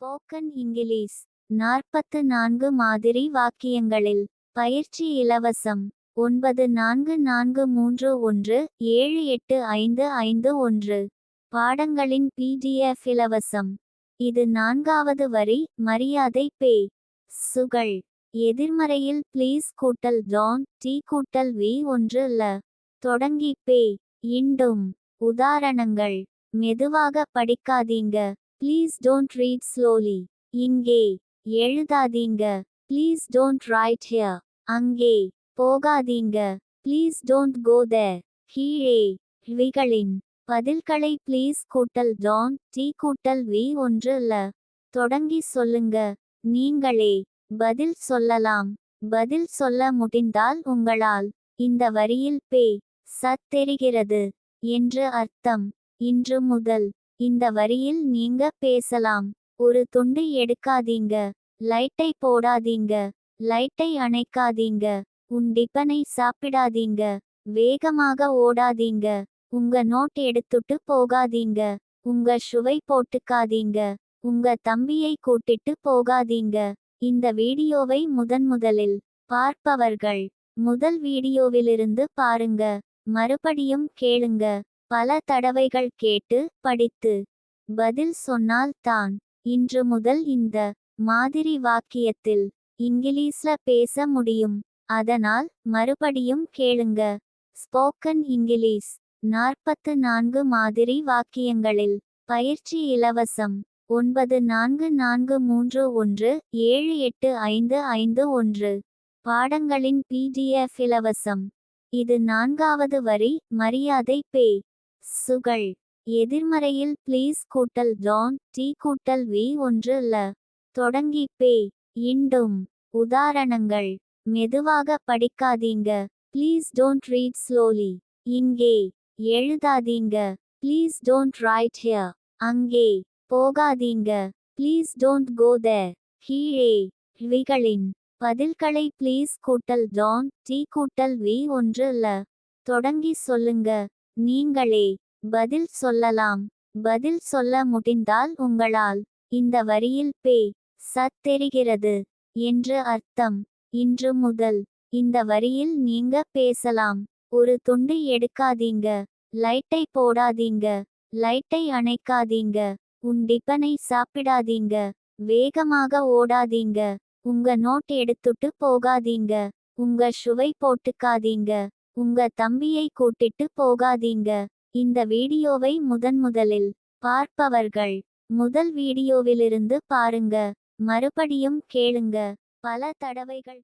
Spoken English நாற்பத்து நான்கு மாதிரி வாக்கியங்களில் பயிற்சி இலவசம் ஒன்பது நான்கு நான்கு மூன்று ஒன்று ஏழு எட்டு ஐந்து ஐந்து ஒன்று. பாடங்களின் பிடிஎஃப் இலவசம். இது நான்காவது வரி மரியாதை பே. சுகள். எதிர்மறையில் ப்ளீஸ் கூட்டல் டான் டி கூட்டல் வி ஒன்று ல. தொடங்கி பே. இண்டும் உதாரணங்கள். மெதுவாக படிக்காதீங்க. ப்ளீஸ் டோன்ட் ரீட் ஸ்லோலி இங்கே எழுதாதீங்க. ப்ளீஸ் டோன்ட் ரைட் ஹியர் அங்கே போகாதீங்க. ப்ளீஸ் டோன்ட் கோ தேர் கீழே விகளின் பதில்களை ப்ளீஸ் கூட்டல் டான் டி கூட்டல் வி ஒன்று ல. தொடங்கி சொல்லுங்க. நீங்களே பதில் சொல்லலாம். பதில் சொல்ல முடிந்தால் உங்களால். இந்த வரியில் பே. சத் தெரிகிறது என்று அர்த்தம். இன்று முதல். இந்த வரியில் நீங்க பேசலாம். ஒரு துண்டு எடுக்காதீங்க. லைட்டை போடாதீங்க. லைட்டை அணைக்காதீங்க. உன் டிப்பனை சாப்பிடாதீங்க. வேகமாக ஓடாதீங்க. உங்க நோட் எடுத்துட்டு போகாதீங்க. உங்க ஷுவை போட்டுக்காதீங்க. உங்க தம்பியை கூட்டிட்டு போகாதீங்க. இந்த வீடியோவை முதன் முதலில் பார்ப்பவர்கள் முதல் வீடியோவிலிருந்து பாருங்க. மறுபடியும் கேளுங்க. பல தடவைகள் கேட்டு படித்து பதில் சொன்னால் தான். இன்று முதல் இந்த மாதிரி வாக்கியத்தில் இங்கிலீஷ்ல பேச முடியும். அதனால் மறுபடியும் கேளுங்க. Spoken English. நாற்பத்து நான்கு மாதிரி வாக்கியங்களில். பயிற்சி இலவசம். ஒன்பது நான்கு நான்கு மூன்று ஒன்று ஏழு எட்டு ஐந்து ஐந்து ஒன்று. பாடங்களின் பிடிஎஃப் இலவசம். இது நான்காவது வரி. மரியாதை பே. சுகள் எதிர்மறையில் ப்ளீஸ் கூட்டல் டான் டி கூட்டல் வி ஒன்று ல. தொடங்கி பே இண்டும் உதாரணங்கள். மெதுவாக படிக்காதீங்க. ப்ளீஸ் டோன்ட் ரீட் ஸ்லோலி இங்கே. எழுதாதீங்க. ப்ளீஸ் டோன்ட் ரைட் ஹியர் அங்கே. போகாதீங்க. ப்ளீஸ் டோன்ட் கோ த கீழே. விகளின் பதில்களை ப்ளீஸ் கூட்டல் டான் டி கூட்டல் வி ஒன்று ல. தொடங்கி சொல்லுங்க. நீங்களே பதில் சொல்லலாம். பதில் சொல்ல முடிந்தால் உங்களால் இந்த வரியில் பே சத் தெரிகிறது என்று அர்த்தம். இன்று முதல் இந்த வரியில் நீங்க பேசலாம். ஒரு துண்டு எடுக்காதீங்க. லைட்டை போடாதீங்க. லைட்டை அணைக்காதீங்க. உன் டிப்பனை சாப்பிடாதீங்க. வேகமாக ஓடாதீங்க. உங்க நோட் எடுத்துட்டு போகாதீங்க. உங்க ஷுவை போட்டுக்காதீங்க. உங்க தம்பியை கூட்டிட்டு போகாதீங்க. இந்த வீடியோவை முதன் முதலில் பார்ப்பவர்கள் முதல் வீடியோவிலிருந்து பாருங்க. மறுபடியும் கேளுங்க. பல தடவைகள்